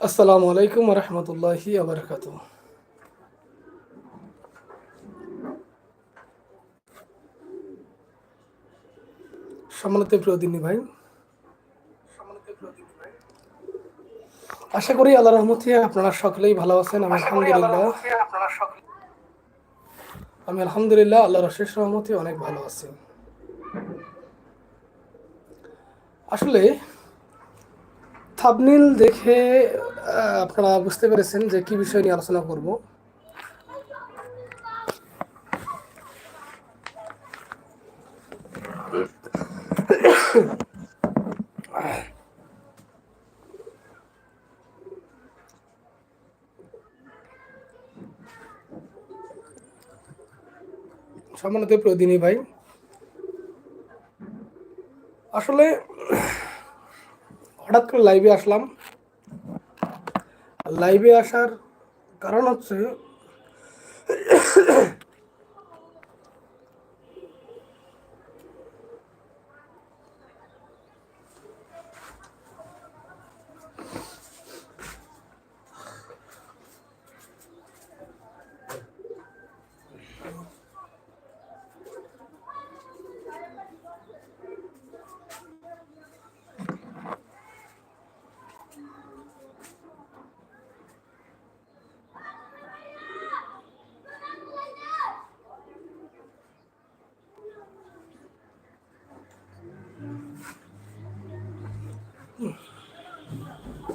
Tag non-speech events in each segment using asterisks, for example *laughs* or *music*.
আসসালামু আলাইকুম রহমতুল্লাহি আবরকাত সম্মানিত প্রিয় দিনী ভাই আশা করি আল্লাহ রহমতে আপনারা সকলেই ভালো আছেন আমি আলহামদুলিল্লাহ। আমি আলহামদুলিল্লাহ আল্লাহর শেষ রহমতে অনেক ভালো আছি। আসলে থাবনিল দেখে আপনারা বুঝতে পেরেছেন যে কি বিষয় নিয়ে আলোচনা করব। সম্মানিত প্রদিনী ভাই, আসলে হঠাৎ করে লাইভে আসলাম। লাইভে আসার কারণ হচ্ছে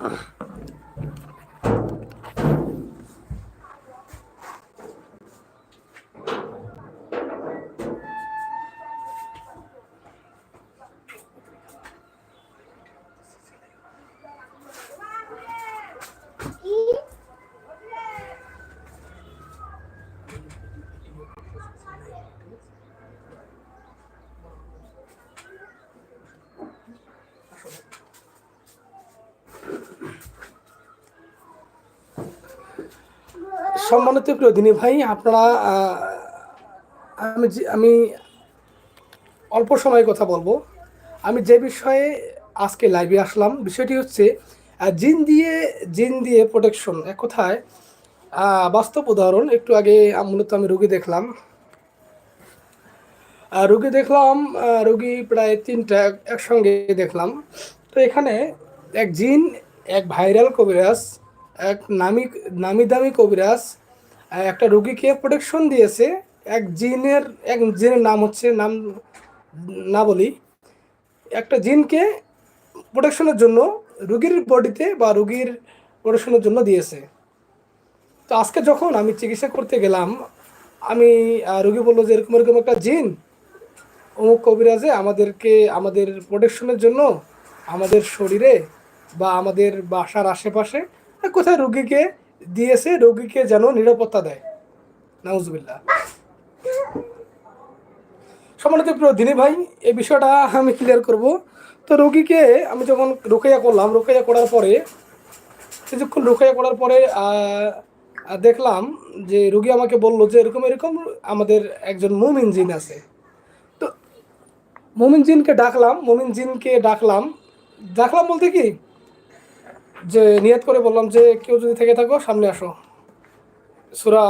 Ugh. সম্মানিত প্রিয় দিনী ভাই, আপনারা আমি আমি অল্প সময় কথা বলব। আমি যে বিষয়ে আজকে লাইভে আসলাম, বিষয়টি হচ্ছে জিন দিয়ে জিন দিয়ে প্রোটেকশন এক কথায় বাস্তব উদাহরণ। একটু আগে মূলত আমি রুগী দেখলাম। রুগী দেখলাম রুগী প্রায় তিনটা একসঙ্গে দেখলাম। তো এখানে এক জিন, এক ভাইরাল কবিরাজ, এক নামি নামি দামি কবিরাজ একটা রুগীকে প্রোটেকশন দিয়েছে। এক জিনের এক জিনের নাম হচ্ছে, নাম না বলি, একটা জিনকে প্রোটেকশনের জন্য রুগীর বডিতে বা রুগীর প্রোটেকশনের জন্য দিয়েছে। তো আজকে যখন আমি চিকিৎসা করতে গেলাম, আমি রুগী বলল যে এরকম এরকম একটা জিন, অমুক কবিরাজে আমাদেরকে, আমাদের প্রোটেকশনের জন্য আমাদের শরীরে বা আমাদের বাসার আশেপাশে, কোথায় রুগীকে দিয়েছে রোগীকে যেন নিরাপত্তা দেয়। নাউজুবিল্লাহ। সম্মানিত প্রিয় দিনী ভাই, এই বিষয়টা আমি ক্লিয়ার করব। তো রোগীকে আমি যখন রোকাইয়া করলাম রোকাইয়া করার পরে, কিছুক্ষণ রোকাইয়া করার পরে দেখলাম যে রোগী আমাকে বলল যে এরকম এরকম আমাদের একজন মুমিন জিন আছে। তো মুমিন জিনকে ডাকলাম, মুমিন জিনকে ডাকলাম। ডাকলাম বলতে কি? যে নিয়াত করে বললাম যে কেউ যদি থেকে থাকো, সামনে আসো। সুরা,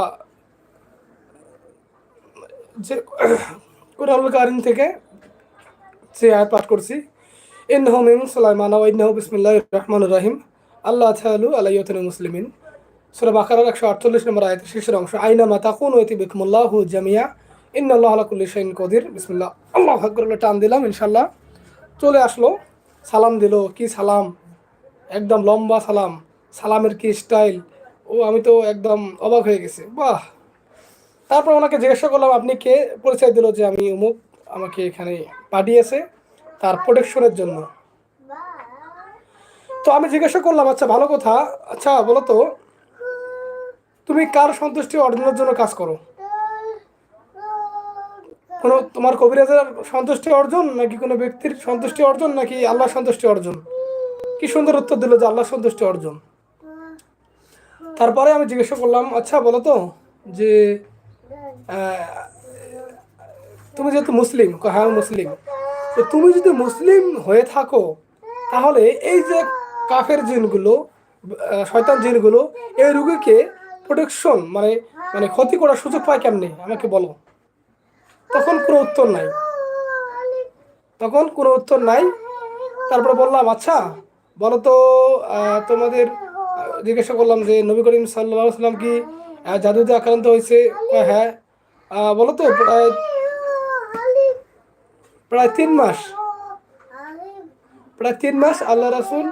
যে কুরআনুল কারিম থেকে সে আয়াত পাঠ করছি, ইন্নাহু মিন সুলাইমান ওয়া ইন্নাহু বিসমিল্লাহির রহমানির রহিম। আল্লাহ তাআলু আলাইয়াতুল মুসলিমিন। সূরা বাকারার 148 নম্বর আয়াতের শেষের অংশ, আইনা মা তাকুনু ইয়াতি বিকুমুল্লাহু জামিয়া ইন্নাল্লাহু আলা কুল্লি শাইইন কদির। বিসমিল্লাহ। আল্লাহু আকবার টান দিলাম, ইনশাআল্লাহ। চলে আসলো, সালাম দিল, কি সালাম? একদম লম্বা সালাম, সালামের কি স্টাইল ও, আমি তো একদম অবাক হয়ে গেছি। বাহ! তারপর ওনাকে জিজ্ঞাসা করলাম, আপনি কে? পরিচয় দিল যে আমি অমুক, আমাকে এখানে পাঠিয়েছে তার প্রোটেকশনের জন্য। তো আমি জিজ্ঞাসা করলাম আচ্ছা ভালো কথা। আচ্ছা বলো তো, তুমি কার সন্তুষ্টি অর্জনের জন্য কাজ করো? কোনো তোমার কবিরাজের সন্তুষ্টি অর্জন নাকি কোনো ব্যক্তির সন্তুষ্টি অর্জন নাকি আল্লাহ সন্তুষ্টি অর্জন? কি সুন্দর উত্তর দিল যে আল্লাহ সন্তুষ্টি অর্জন। তারপরে আমি জিজ্ঞাসা করলাম আচ্ছা বলো তো, যে তুমি যেহেতু মুসলিম হ্যাঁ মুসলিম। তো তুমি যদি মুসলিম হয়ে থাকো, তাহলে এই যে কাফের জিনগুলো শয়তান জিনগুলো, এই রুগীকে প্রোটেকশন মানে মানে ক্ষতি করার সুযোগ পায় কেমনি? আমাকে বলো। তখন কোনো উত্তর নাই। তখন কোনো উত্তর নাই। তারপরে বললাম আচ্ছা বলো তো তোমাদের জিজ্ঞাসা করলাম যে নবী করিম সাল্লাম কি জাদুতে আক্রান্ত হয়েছে? হ্যাঁ আহ, বলো তো প্রায় প্রায় তিন মাস। প্রায় তিন মাস আল্লাহ রাসুল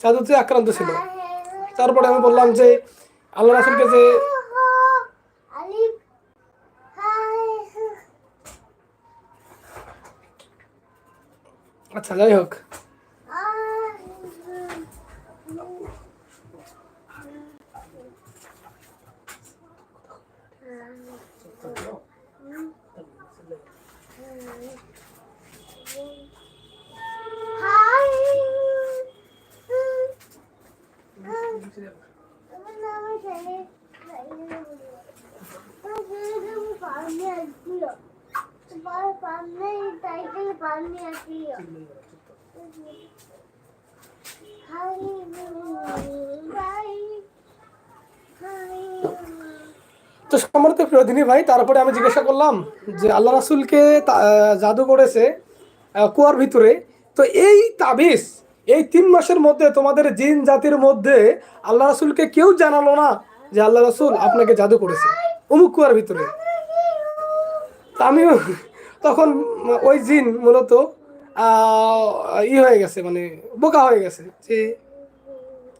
জাদুতে আক্রান্ত ছিল। তারপরে আমি বললাম যে আল্লাহ রাসুলকে যে আচ্ছা যাই হোক। তো সম্মানিত প্রিয়দিনী ভাই, তারপরে আমি জিজ্ঞাসা করলাম যে আল্লাহ রাসুলকে জাদু করেছে কুয়ার ভিতরে। তো এই তাবিজ, এই তিন মাসের মধ্যে তোমাদের জিন জাতির মধ্যে আল্লাহ রাসুলকে কেউ জানালো না যে আল্লাহ রাসুল আপনাকে জাদু করেছে, অমুক কুয়ার ভিতরে। আমিও তখন ওই জিন মূলত ই হয়ে গেছে মানে বোকা হয়ে গেছে। যে,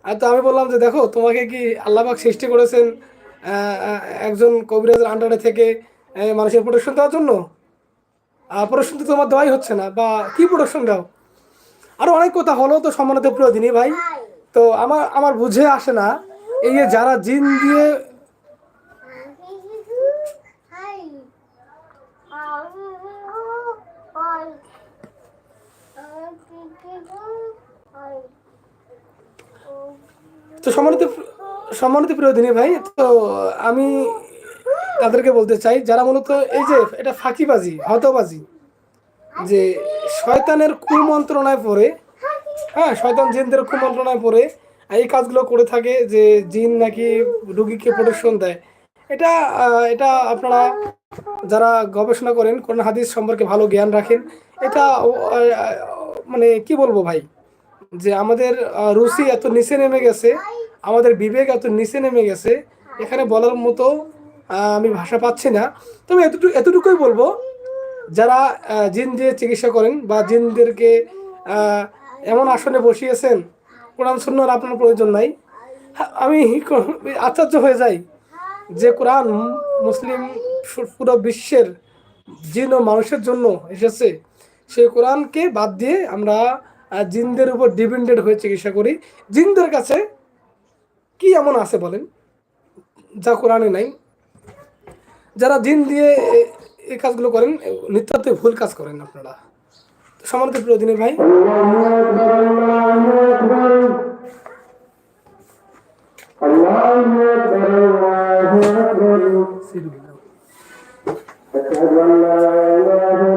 আর তো আমি বললাম যে, দেখো, তোমাকে কি আল্লাহবাক সৃষ্টি করেছেন একজন কবিরাজের আন্ডারে থেকে মানুষের প্রোটেকশন দেওয়ার জন্য? প্রোটেকশন তো তোমার দেওয়াই হচ্ছে না, বা কি প্রোটেকশন দাও? আরও অনেক কথা হলো তো সম্মানিত প্রিয় দিনী ভাই। তো আমার আমার বুঝে আসে না, এই যে যারা জিন দিয়ে তো সম্মানিত সম্মানিত প্রিয় দিনী ভাই, তো আমি তাদেরকে বলতে চাই, যারা মূলত এই যে এটা ফাঁকিবাজি, হতবাজি, যে শয়তানের কুমন্ত্রণায় পড়ে হ্যাঁ শয়তান জিনদের কুমন্ত্রণায় পড়ে এই কাজগুলো করে থাকে যে জিন নাকি রুগীকে প্রোটেকশন দেয়। এটা এটা আপনারা যারা গবেষণা করেন কোন হাদিস সম্পর্কে ভালো জ্ঞান রাখেন, এটা মানে কি বলব ভাই? যে আমাদের রুচি এত নিচে নেমে গেছে আমাদের বিবেক এত নিচে নেমে গেছে এখানে বলার মতো আমি ভাষা পাচ্ছি না। তবে এতটুকু এতটুকুই বলব যারা জিন দিয়ে চিকিৎসা করেন বা জিনদেরকে এমন আসনে বসিয়েছেন কোরআন সুন্নার আপনার প্রয়োজন নাই। হ্যাঁ, আমি *laughs* আশ্চর্য হয়ে যাই যে কোরআন মুসলিম পুরো বিশ্বের জিন ও মানুষের জন্য এসেছে। সেই কোরআনকে বাদ দিয়ে আমরা জিনদের উপর ডিপেন্ডেড হয়ে চিকিৎসা করি জিনদের কাছে কি এমন আছে বলেন যা কোরআনে নাই যারা জিন দিয়ে এ- এই কাজগুলো করেন নিত্যান্তই ভুল কাজ করেন আপনারা তো সম্মানিত প্রিয় দিনের ভাই أشهد أن لا إله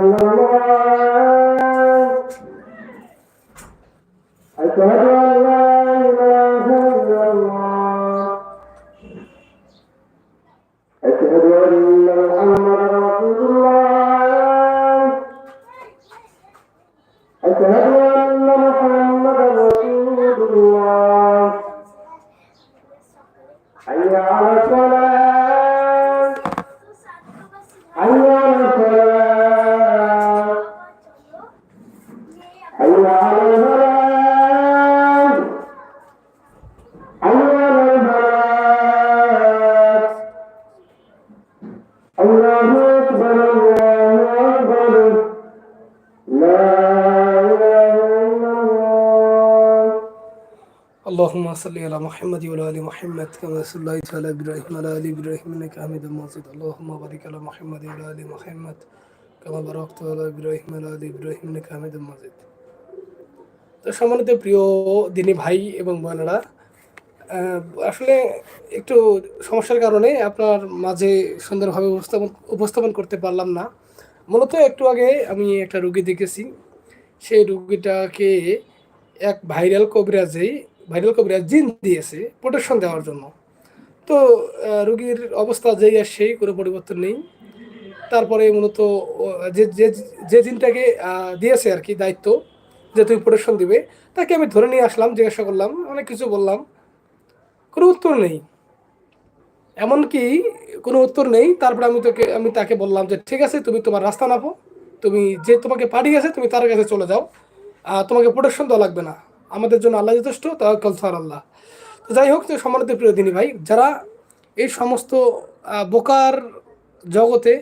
اللهم صل على محمد وعلى ال محمد كما صليت على ابراهيم وعلى ال ابراهيم انك حميد مجيد اللهم بارك على محمد وعلى ال محمد كما باركت على ابراهيم وعلى ال ابراهيم انك حميد مجيد তো সম্মানিত প্রিয় দিনী ভাই এবং বোনেরা আহ, আসলে একটু সমস্যার কারণে আপনার মাঝে সুন্দরভাবে উপস্থাপন উপস্থাপন করতে পারলাম না। মূলত একটু আগে আমি একটা রুগী দেখেছি। সেই রুগীটাকে এক ভাইরাল কবিরাজেই, ভাইরাল কবিরাজ জিন দিয়েছে প্রোটেকশন দেওয়ার জন্য। তো রুগীর অবস্থা যেই আর সেই, কোনো পরিবর্তন নেই। তারপরে মূলত যে যে যে জিনটাকে দিয়েছে আর কি দায়িত্ব যে তুমি প্রোটেকশন দিবে, তাকে আমি ধরে নিয়ে আসলাম, জিজ্ঞাসা করলাম, অনেক কিছু বললাম। কোনো উত্তর নেই। এমনকি কোনো উত্তর নেই, তারপরে আমি তোকে, আমি তাকে বললাম যে, ঠিক আছে, তুমি তোমার রাস্তা নাপো তুমি যে তোমাকে পাঠিয়েছে, তুমি তার কাছে চলে যাও। তোমাকে প্রোটেকশন দেওয়া লাগবে না। আমাদের জন্য আল্লাহ যথেষ্ট তাওয়াক্কাল সার আল্লাহ। তো যাই হোক, তো সম্মানিত প্রিয় দিনী ভাই, যারা এই সমস্ত বোকার জগতে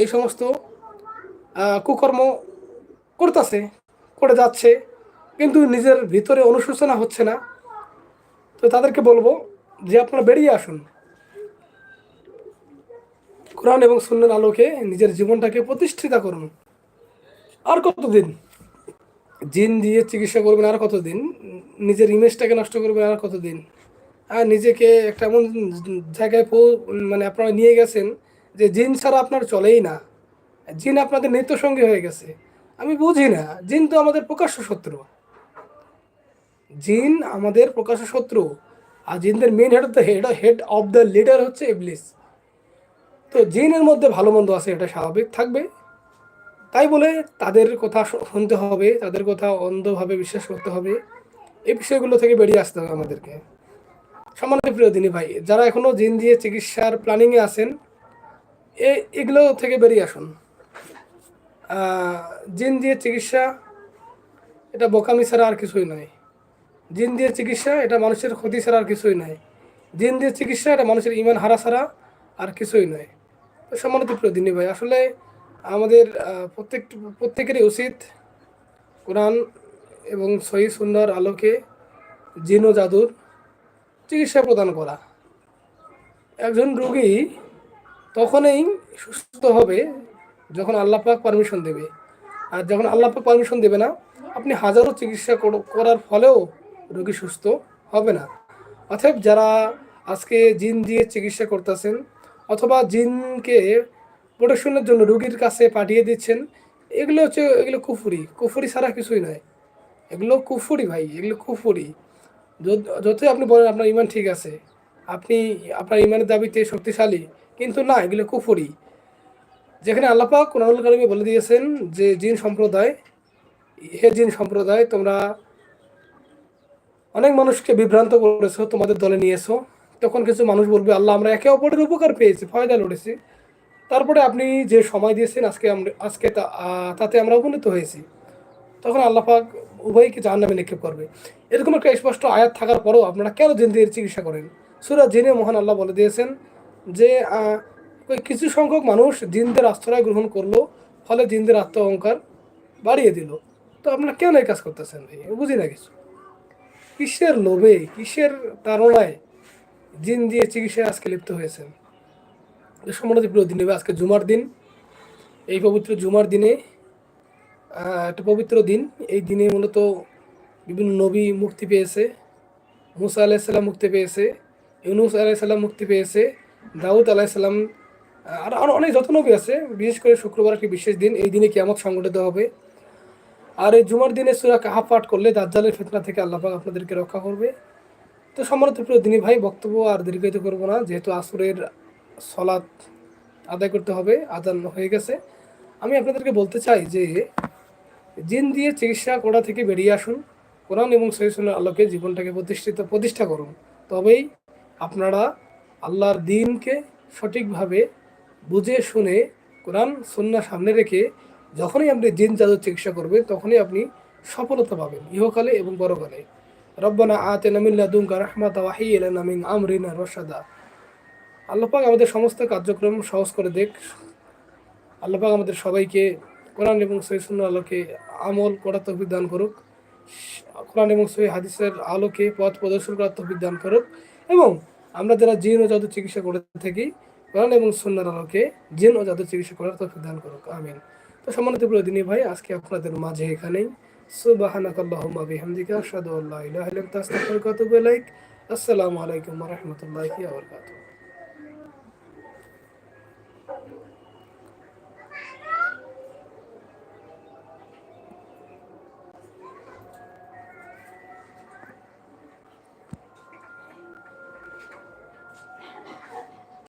এই সমস্ত কুকর্ম করতেছে, করে যাচ্ছে, কিন্তু নিজের ভিতরে অনুশোচনা হচ্ছে না তো তাদেরকে বলব যে আপনারা বেরিয়ে আসুন। কোরআন এবং সুন্নার আলোকে নিজের জীবনটাকে প্রতিষ্ঠিত করুন। আর কতদিন? জিন দিয়ে চিকিৎসা করবেন আর কতদিন? নিজের ইমেজটাকে নষ্ট করবেন আর কতদিন? আর নিজেকে একটা এমন জায়গায় পৌ- মানে আপনারা নিয়ে গেছেন যে জিন ছাড়া আপনার চলেই না। জিন আপনাদের নিত্যসঙ্গী হয়ে গেছে। আমি বুঝি না, জিন তো আমাদের প্রকাশ্য শত্রু। জিন আমাদের প্রকাশ্য শত্রু, আর জিনদের main head of the head of the leader হচ্ছে ইবলিস তো জিনের মধ্যে ভালো মন্দ আছে, এটা স্বাভাবিক থাকবে। তাই বলে তাদের কথা শুনতে হবে, তাদের কথা অন্ধভাবে বিশ্বাস করতে হবে। এই বিষয়গুলো থেকে বেরিয়ে আসতে হবে আমাদেরকে। সম্মানিত প্রিয় দিনী ভাই, যারা এখনও জিন দিয়ে চিকিৎসার প্ল্যানিংয়ে আছেন, এ এগুলো থেকে বেরিয়ে আসুন। জিন দিয়ে চিকিৎসা, এটা বোকামি ছাড়া আর কিছুই নয়। জিন দিয়ে চিকিৎসা, এটা মানুষের ক্ষতি ছাড়া আর কিছুই নয় জিন দিয়ে চিকিৎসা, এটা মানুষের ইমান হারা ছাড়া আর কিছুই নয় সম্মানিত প্রিয় ভাই, আসলে আমাদের প্রত্যেক, প্রত্যেকেরই উচিত কোরআন এবং সহি সুন্দর আলোকে জিন ও জাদুর চিকিৎসা প্রদান করা। একজন রোগী তখনই সুস্থ হবে যখন আল্লাহ পাক পারমিশন দেবে। আর যখন আল্লাহ পাক পারমিশন দেবে না, আপনি হাজারো চিকিৎসা কর- করার ফলেও রোগী সুস্থ হবে না। অতএব যারা আজকে জিন দিয়ে চিকিৎসা করতেছেন অথবা জিনকে প্রোটেকশনের জন্য রোগীর কাছে পাঠিয়ে দিচ্ছেন, এগুলো হচ্ছে, এগুলো কুফুরি। কুফুরি ছাড়া কিছুই নয়। এগুলো কুফুরি ভাই, এগুলো কুফুরি। যতই আপনি বলেন আপনার ইমান ঠিক আছে, আপনি আপনার ইমানের দাবিতে শক্তিশালী, কিন্তু না, এগুলো কুফুরি। যেখানে আল্লাপাক কোরআনুল কারিমে বলে দিয়েছেন যে জিন সম্প্রদায়, হে জিন সম্প্রদায়, তোমরা অনেক মানুষকে বিভ্রান্ত করেছ, তোমাদের দলে নিয়েছো। তখন কিছু মানুষ বলবে, আল্লাহ, আমরা একে অপরের উপকার পেয়েছি, ফয়দা লড়েছি। তারপরে আপনি যে সময় দিয়েছেন, আজকে আজকে তাতে আমরা উপনীত হয়েছি। তখন আল্লাহ পাক উভয়কে জাহান নামে নিক্ষেপ করবে। এরকম একটা স্পষ্ট আয়াত থাকার পরেও আপনারা কেন জিনদের চিকিৎসা করেন? সুরা জিনে মহান আল্লাহ বলে দিয়েছেন যে কিছু সংখ্যক মানুষ জিনদের আশ্রয় গ্রহণ করল, ফলে জিনদের আত্ম অহংকার বাড়িয়ে দিল। তো আপনারা কেন এই কাজ করতেছেন? বুঝি না কিছু। কিসের লোভে, কিসের তাড়নায় জিন দিয়ে চিকিৎসায় আজকে লিপ্ত হয়েছেন? সম্মানিত প্রিয় দিন আজকে জুমার দিন। এই পবিত্র জুমার দিনে একটা পবিত্র দিন। এই দিনে মূলত বিভিন্ন নবী মুক্তি পেয়েছে। মুসা আলাইসাল্লাম মুক্তি পেয়েছে। ইউনুস আলাইসাল্লাম মুক্তি পেয়েছে। দাউদ আলাইসাল্লাম আর আরও অনেক যত নবী আছে। বিশেষ করে শুক্রবার একটি বিশেষ দিন। এই দিনে কিয়ামত সংগঠিত হবে। আর এই জুমার দিনে সুরা কাহা পাঠ করলে দাজ্জালের ফিতনা থেকে আল্লাপাক আপনাদেরকে রক্ষা করবে। তো সম্মানিত প্রিয় দিনী ভাই, বক্তব্য আর দীর্ঘায়িত করব না, যেহেতু আসরের সলাৎ আদায় করতে হবে, আদান হয়ে গেছে। আমি আপনাদেরকে বলতে চাই যে, জিন দিয়ে চিকিৎসা করা থেকে বেরিয়ে আসুন, কোরআন এবং সহিসুলের আলোকে জীবনটাকে প্রতিষ্ঠিত, প্রতিষ্ঠা করুন। তবেই আপনারা আল্লাহর দিনকে সঠিকভাবে বুঝে শুনে কোরআন সন্না সামনে রেখে যখনই আপনি জিন জাদুর চিকিৎসা করবেন, তখনই আপনি সফলতা পাবেন, ইহকালে এবং বড়কালে রব্বানা আতে নামিল্লা দুঙ্কা রহমাতা ওয়াহি মিন আমরিনা রশাদা। আল্লাপাক আমাদের সমস্ত কার্যক্রম সহজ করে দেখ। আল্লাপাক আমাদের সবাইকে কোরআন এবং সহিসুন্ন আলোকে আমল করার তৌফিক দান করুক। কোরআন এবং সহি হাদিসের আলোকে পথ প্রদর্শন করার তৌফিক দান করুক। এবং আমরা যারা জিন ও জাদু চিকিৎসা করে থাকি, কোরআন এবং সুন্নার আলোকে জিন ও জাদু চিকিৎসা করার তৌফিক দান করুক। আমিন। তো সম্মানিত প্রতিনিধি ভাই, আজকে আপনাদের মাঝে এখানেই সুবাহানাকাল্লাহুম্মা বিহামদিকা, আশহাদু আল্লা ইলাহা ইল্লা আস্তাগফিরুকা ওয়া আতুবু ইলাইক। আসসালামু আলাইকুম ওয়া রাহমাতুল্লাহি ওয়া বারাকাতুহু।